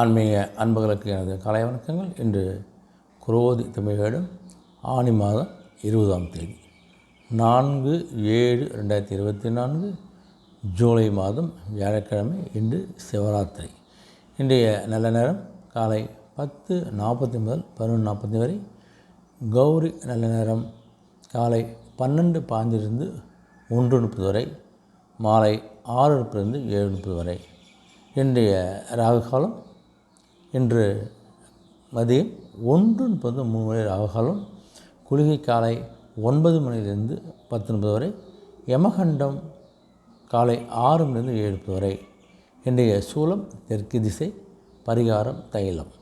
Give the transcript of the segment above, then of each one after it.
ஆன்மீக அன்புகளுக்கு எனது கலை வணக்கங்கள். இன்று குரோதி தமிழ் ஆணி ஆனி மாதம் இருபதாம் தேதி. நான்கு ஏழு ரெண்டாயிரத்தி இருபத்தி நான்கு ஜூலை மாதம் வியாழக்கிழமை இன்று சிவராத்திரி. இன்றைய நல்ல நேரம் காலை பத்து நாற்பத்தி முதல் பதினொன்று நாற்பத்தி வரை. கௌரி நல்ல நேரம் காலை பன்னெண்டு பாஞ்சிலிருந்து ஒன்று முப்பது வரை. மாலை ஆறு முப்பதுலேருந்து ஏழு முப்பது வரை. இன்றைய ராகு காலம் இன்று மதியம் ஒன்று முப்பது மூணு மணி அவகாலம் குளிகை காலை ஒன்பது மணியிலிருந்து பத்து முப்பது வரை யமகண்டம் காலை ஆறு மணிலிருந்து ஏழு முப்பது வரை. இன்றைய சூலம் தெற்கு திசை பரிகாரம் தைலம்.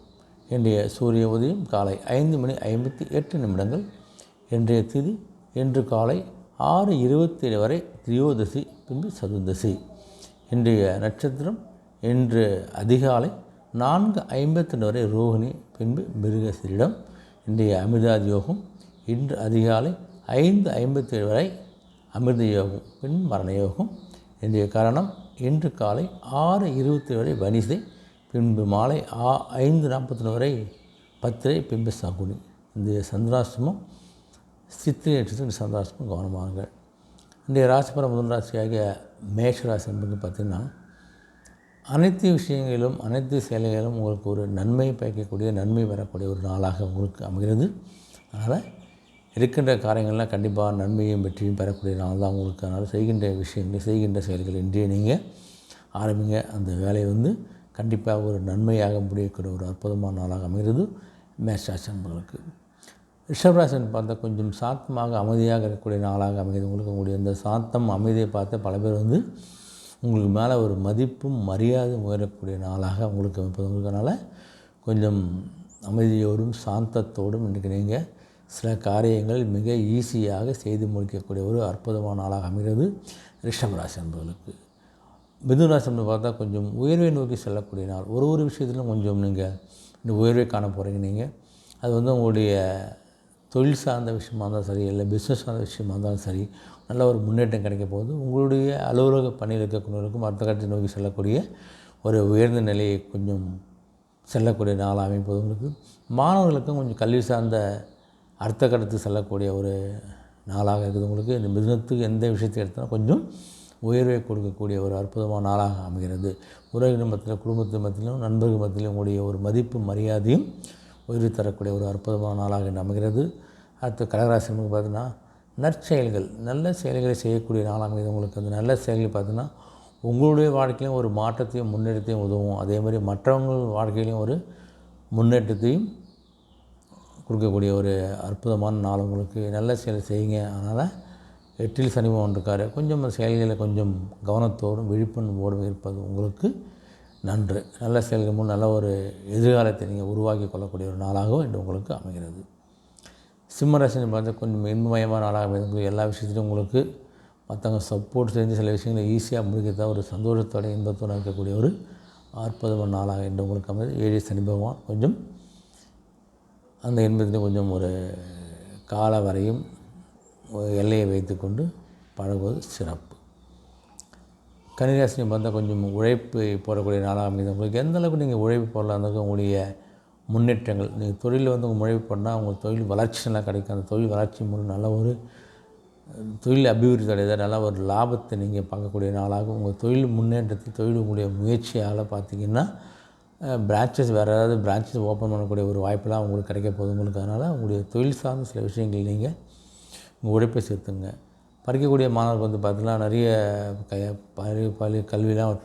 இன்றைய சூரிய உதயம் காலை ஐந்து மணி ஐம்பத்தி எட்டு நிமிடங்கள். இன்றைய திதி இன்று காலை ஆறு இருபத்தி ஏழு வரை திரியோதசி பின்பு சதுர்தசி. இன்றைய நட்சத்திரம் இன்று அதிகாலை நான்கு ஐம்பத்தின் வரை ரோகிணி பின்பு மிருகசீரிடம். இன்றைய அமிர்தாதி யோகம் இன்று அதிகாலை ஐந்து ஐம்பத்தி ஏழு வரை அமிர்த யோகம் பின் மரண யோகம். இன்றைய காரணம் இன்று காலை ஆறு இருபத்தி வரை வனிசை பின்பு மாலை ஆ ஐந்து நாற்பத்தி வரை பத்திரை பின்பு சகுனி. இந்த சந்திராசிரமம் சித்திரை நட்சத்திரம் சந்திராசிரமம் கவனமாக இன்றைய ராசிபுரம் முதல் ராசியாகிய மேஷ ராசி என்பது பார்த்திங்கன்னா அனைத்து விஷயங்களிலும் அனைத்து செயல்களிலும் உங்களுக்கு ஒரு நன்மை பயக்கக்கூடிய நன்மை பெறக்கூடிய ஒரு நாளாக உங்களுக்கு அமைகிறது. அதனால் இருக்கின்ற காரியங்கள்லாம் கண்டிப்பாக நன்மையும் வெற்றியும் பெறக்கூடிய நாள் தான் உங்களுக்கு. அதனால் செய்கின்ற விஷயங்களை செய்கின்ற செயல்கள் இன்றைய நீங்கள் ஆரம்பிங்க. அந்த வேலையை வந்து கண்டிப்பாக ஒரு நன்மையாக முடியக்கூடிய ஒரு அற்புதமான நாளாக அமைகிறது. மேஷராசி நண்பர்களுக்கு ரிஷபராசன் பார்த்தா கொஞ்சம் சாத்தமாக அமைதியாக இருக்கக்கூடிய நாளாக அமைகிறது. உங்களுக்கு உங்களுடைய இந்த சாத்தம் அமைதியை பார்த்து பல பேர் வந்து உங்களுக்கு மேலே ஒரு மதிப்பும் மரியாதையும் உயரக்கூடிய நாளாக உங்களுக்கு அமைப்பதுங்கிறதுனால கொஞ்சம் அமைதியோடும் சாந்தத்தோடும் இன்றைக்கு நீங்கள் சில காரியங்கள் மிக ஈஸியாக செய்து முடிக்கக்கூடிய ஒரு அற்புதமான நாளாக அமைகிறது ரிஷபராசி என்பவர்களுக்கு. மிதுனராசி பார்த்தா கொஞ்சம் உயர்வை நோக்கி செல்லக்கூடிய நாள். ஒரு ஒரு விஷயத்திலும் கொஞ்சம் நீங்கள் இந்த உயர்வை காண போகிறீங்க நீங்கள் அது வந்து உங்களுடைய தொழில் சார்ந்த விஷயமா இருந்தாலும் சரி இல்லை பிஸ்னஸ் சார்ந்த விஷயமா இருந்தாலும் சரி நல்ல ஒரு முன்னேற்றம் கிடைக்க போகுது. உங்களுடைய அலுவலக பணியில் இருக்கக்கூடியவருக்கும் அடுத்த கட்டத்தை நோக்கி செல்லக்கூடிய ஒரு உயர்ந்த நிலையை கொஞ்சம் செல்லக்கூடிய நாளாக அமைப்பது உங்களுக்கு மாணவர்களுக்கும் கொஞ்சம் கல்வி சார்ந்த அடுத்த கட்டத்துக்கு செல்லக்கூடிய ஒரு நாளாக இருக்குது உங்களுக்கு. இந்த பிஸ்னத்துக்கு எந்த விஷயத்தை எடுத்தாலும் கொஞ்சம் உயர்வை கொடுக்கக்கூடிய ஒரு அற்புதமான நாளாக அமைகிறது. உறவினர் மத்தியில் குடும்பத்து மத்தியிலும் நண்பர்கள் மத்தியிலும் உங்களுடைய ஒரு மதிப்பு மரியாதையும் உயர்வு தரக்கூடிய ஒரு அற்புதமான நாளாக இன்று அமைகிறது. அடுத்து கடகராசி பார்த்தீங்கன்னா நற்செயல்கள் நல்ல செயல்களை செய்யக்கூடிய நாளாக இது உங்களுக்கு. அந்த நல்ல செயல்கள் பார்த்தீங்கன்னா உங்களுடைய வாழ்க்கையிலும் ஒரு மாற்றத்தையும் முன்னேற்றத்தையும் உதவும். அதே மாதிரி மற்றவங்க வாழ்க்கையிலையும் ஒரு முன்னேற்றத்தையும் கொடுக்கக்கூடிய ஒரு அற்புதமான நாள் உங்களுக்கு. நல்ல செயல் செய்யுங்க. அதனால் எட்டில் சனி இருக்கார் கொஞ்சம் செயல்களை கொஞ்சம் கவனத்தோடும் விழிப்புணர்வோடும் இருப்பது உங்களுக்கு நன்று. நல்ல செயல்கள் மூலம் நல்ல ஒரு எதிர்காலத்தை நீங்கள் உருவாக்கி கொள்ளக்கூடிய ஒரு நாளாகவும் இன்று உங்களுக்கு அமைகிறது. சிம்மராசினி பார்த்தா கொஞ்சம் இன்பமயமான நாளாக இருக்கும் எல்லா விஷயத்துலையும் உங்களுக்கு மற்றவங்க சப்போர்ட் செஞ்சு சில விஷயங்களை ஈஸியாக முடிக்கிறதா ஒரு சந்தோஷத்தோட இன்பத்தோடு இருக்கக்கூடிய ஒரு அற்புதமான நாளாக என்று உங்களுக்கு அமைது. ஏழு சனி பகவான் கொஞ்சம் அந்த இன்பத்தில் கொஞ்சம் ஒரு கால வரையும் எல்லையை வைத்துக்கொண்டு பழகுவது சிறப்பு. கன்னிராசினி பார்த்தா கொஞ்சம் உழைப்பு போடக்கூடிய நாளாக அமைது. உங்களுக்கு எந்த அளவுக்கு நீங்கள் உழைப்பு போடலாம் இருந்தாலும் உங்களுடைய முன்னேற்றங்கள். நீங்கள் தொழிலில் வந்து உங்கள் உழைப்பு பண்ணால் உங்கள் தொழில் வளர்ச்சி நல்லா கிடைக்கும். அந்த தொழில் வளர்ச்சி மூலம் நல்ல ஒரு தொழில் அபிவிருத்தி அடைத நல்ல ஒரு லாபத்தை நீங்கள் பார்க்கக்கூடிய நாளாக உங்கள் தொழில் முன்னேற்றத்தை தொழில் உங்களுடைய முயற்சியால் பார்த்திங்கன்னா பிரான்ச்சஸ் வேறு ஏதாவது பிரான்ச்சஸ் ஓப்பன் பண்ணக்கூடிய ஒரு வாய்ப்பெல்லாம் உங்களுக்கு கிடைக்க போகுது உங்களுக்கு. அதனால் உங்களுடைய தொழில் சார்ந்த சில விஷயங்கள் நீங்கள் உங்கள் உழைப்பை சேர்த்துங்க. படிக்கக்கூடிய மாணவர்கள் வந்து பார்த்திங்கன்னா நிறைய க பள்ளி பள்ளி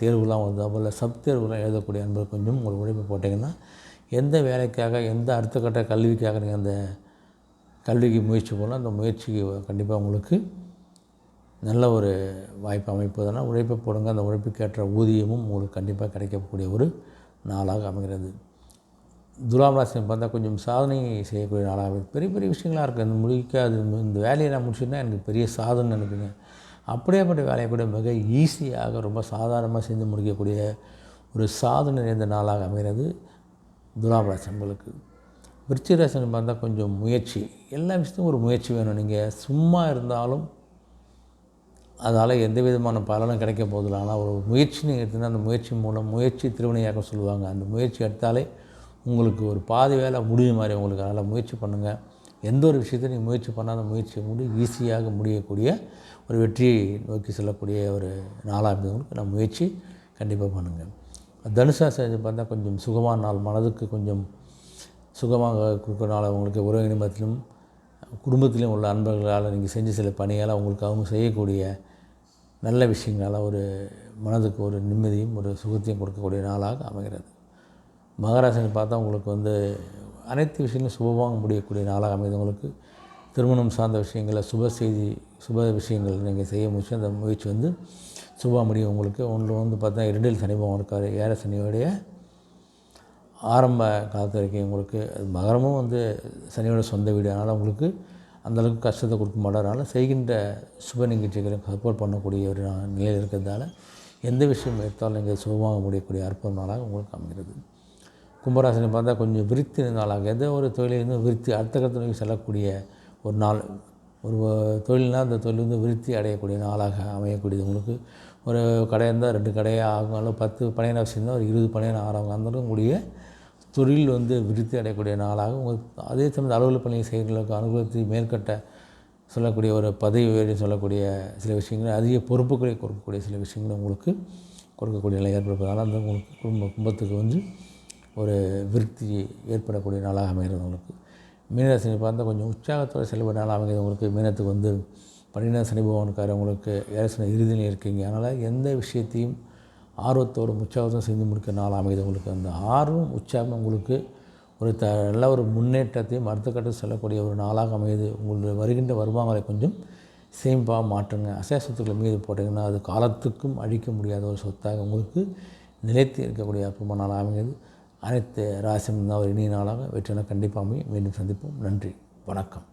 தேர்வுலாம் வருது அதுபோல் சப் தேர்வுலாம் எழுதக்கூடிய அன்பர்கள் கொஞ்சம் உங்கள் உழைப்பை போட்டிங்கன்னா எந்த வேலைக்காக எந்த அடுத்த கட்ட கல்விக்காக நீங்கள் அந்த கல்விக்கு முயற்சி போனால் அந்த முயற்சிக்கு கண்டிப்பாக உங்களுக்கு நல்ல ஒரு வாய்ப்பு அமைப்பதனால் உழைப்பை போடுங்க. அந்த உழைப்புக்கேற்ற ஊதியமும் உங்களுக்கு கண்டிப்பாக கிடைக்கக்கூடிய ஒரு நாளாக அமைகிறது. துலாம் ராசியை பார்த்தா கொஞ்சம் சாதனை செய்யக்கூடிய நாளாக இருக்குது பெரிய பெரிய விஷயங்களாக இருக்குது இந்த முடிக்காது. இந்த வேலையை நான் முடிச்சுன்னா எனக்கு பெரிய சாதனை நினைப்பீங்க. அப்படியேப்பட்ட வேலையை கூட மிக ஈஸியாக ரொம்ப சாதாரணமாக செஞ்சு முடிக்கக்கூடிய ஒரு சாதனை நிறைந்த நாளாக அமைகிறது. துலாம் ராசி விருச்சிகராசன் பார்த்தா கொஞ்சம் முயற்சி. எல்லா விஷயத்தையும் ஒரு முயற்சி வேணும். நீங்கள் சும்மா இருந்தாலும் அதனால் எந்த விதமான பலனும் கிடைக்க போதில்லை ஆனால் ஒரு முயற்சி நீங்கள் எடுத்தீங்கன்னா அந்த முயற்சி மூலம் முயற்சி திருவினையாக சொல்லுவாங்க. அந்த முயற்சி எடுத்தாலே உங்களுக்கு ஒரு பாதி வேலை முடியும் மாதிரி உங்களுக்கு. அதனால் முயற்சி பண்ணுங்கள் எந்த ஒரு விஷயத்தையும் நீங்கள் முயற்சி பண்ணாத முயற்சி முடி ஈஸியாக முடியக்கூடிய ஒரு வெற்றியை நோக்கி செல்லக்கூடிய ஒரு நாளாக இருந்தவங்களுக்கு நான் முயற்சி கண்டிப்பாக பண்ணுங்கள் தனுசா செஞ்சு பார்த்தா கொஞ்சம் சுகமான நாள் மனதுக்கு கொஞ்சம் சுகமாக கொடுக்குறனால உங்களுக்கு உறவு குடும்பத்திலையும் குடும்பத்திலும் உள்ள அன்பர்களால் நீங்கள் செஞ்ச சில பணியால் அவங்களுக்கு அவங்க செய்யக்கூடிய நல்ல விஷயங்களால் ஒரு மனதுக்கு ஒரு நிம்மதியும் ஒரு சுகத்தையும் கொடுக்கக்கூடிய நாளாக அமைகிறது. மகாராசனை பார்த்தா உங்களுக்கு வந்து அனைத்து விஷயங்களும் சுபமாக முடியக்கூடிய நாளாக அமைது உங்களுக்கு திருமணம் சார்ந்த விஷயங்களை சுப செய்தி சுப விஷயங்கள் நீங்கள் செய்ய முயற்சி அந்த முயற்சி வந்து சுபாமுடி முடியும் உங்களுக்கு. ஒன்று வந்து பார்த்தா இரண்டில் சனிபவம் இருக்கார். ஏற சனியோடைய ஆரம்ப காலத்தில் வரைக்கும் உங்களுக்கு. மகரமும் வந்து சனியோட சொந்த வீடு. அதனால் உங்களுக்கு அந்தளவுக்கு கஷ்டத்தை கொடுக்க மாட்டார். செய்கின்ற சுப நிகழ்ச்சிகளை சப்போர்ட் பண்ணக்கூடிய ஒரு நிலையில் இருக்கிறதால எந்த விஷயம் எடுத்தாலும் நீங்கள் சுபமாக முடியக்கூடிய அற்புத நாளாக உங்களுக்கு அமைகிறது. கும்பராசினை பார்த்தா கொஞ்சம் விருத்தி நாளாக. எந்த ஒரு தொழிலிருந்து விருத்தி அடுத்த கட்ட நோக்கி செல்லக்கூடிய ஒரு நாள். ஒரு தொழில்னால் அந்த தொழில் வந்து விருத்தி அடையக்கூடிய நாளாக அமையக்கூடியது உங்களுக்கு. ஒரு கடை இருந்தால் ரெண்டு கடையாக ஆகும் பத்து பணியான வச்சுருந்தால் ஒரு இருபது பணியான ஆறாங்க அந்த கூடிய தொழில் வந்து விருத்தி அடையக்கூடிய நாளாக உங்களுக்கு அதே சமயம் அலுவலக பணியை செய்கிறவங்களுக்கு அனுபவத்தை மேற்கட்ட சொல்லக்கூடிய ஒரு பதவி உயர்வு சொல்லக்கூடிய சில விஷயங்கள் அதிக பொறுப்புகளை கொடுக்கக்கூடிய சில விஷயங்கள் உங்களுக்கு கொடுக்கக்கூடிய நிலை ஏற்படுவதால் அந்த உங்களுக்கு குடும்ப குடும்பத்துக்கு வந்து ஒரு விருத்தி ஏற்படக்கூடிய நாளாக அமைகிறது உங்களுக்கு. மீனராசினை பார்த்தா கொஞ்சம் உற்சாகத்தோடு செலவு நாளாக அமைகிறது உங்களுக்கு. மீனத்துக்கு வந்து பன்னிரெண்டாம் சனி பகவானுக்கார உங்களுக்கு ஏழசன இறுதியில் இருக்கீங்க. அதனால் எந்த விஷயத்தையும் ஆர்வத்தோடும் உற்சாகத்தோடும் செஞ்சு முடிக்க நாள் அமைது உங்களுக்கு. அந்த ஆர்வம் உற்சாகம் உங்களுக்கு ஒரு த நல்ல ஒரு முன்னேற்றத்தையும் அடுத்த கட்டம் செல்லக்கூடிய ஒரு நாளாக அமையுது. உங்களுடைய வருகின்ற வருமானங்களை கொஞ்சம் சேமிப்பாக மாற்றுங்க. அசைய சொத்துக்களை மீது போட்டிங்கன்னா அது காலத்துக்கும் அழிக்க முடியாத ஒரு சொத்தாக உங்களுக்கு நிலைத்து இருக்கக்கூடிய அற்புதமான நாளாக அமைகிறது அனைத்து ராசியம் தான் ஒரு இனிய நாளாக வெற்றினால் கண்டிப்பாக அமையும். மீண்டும் சந்திப்போம். நன்றி. வணக்கம்.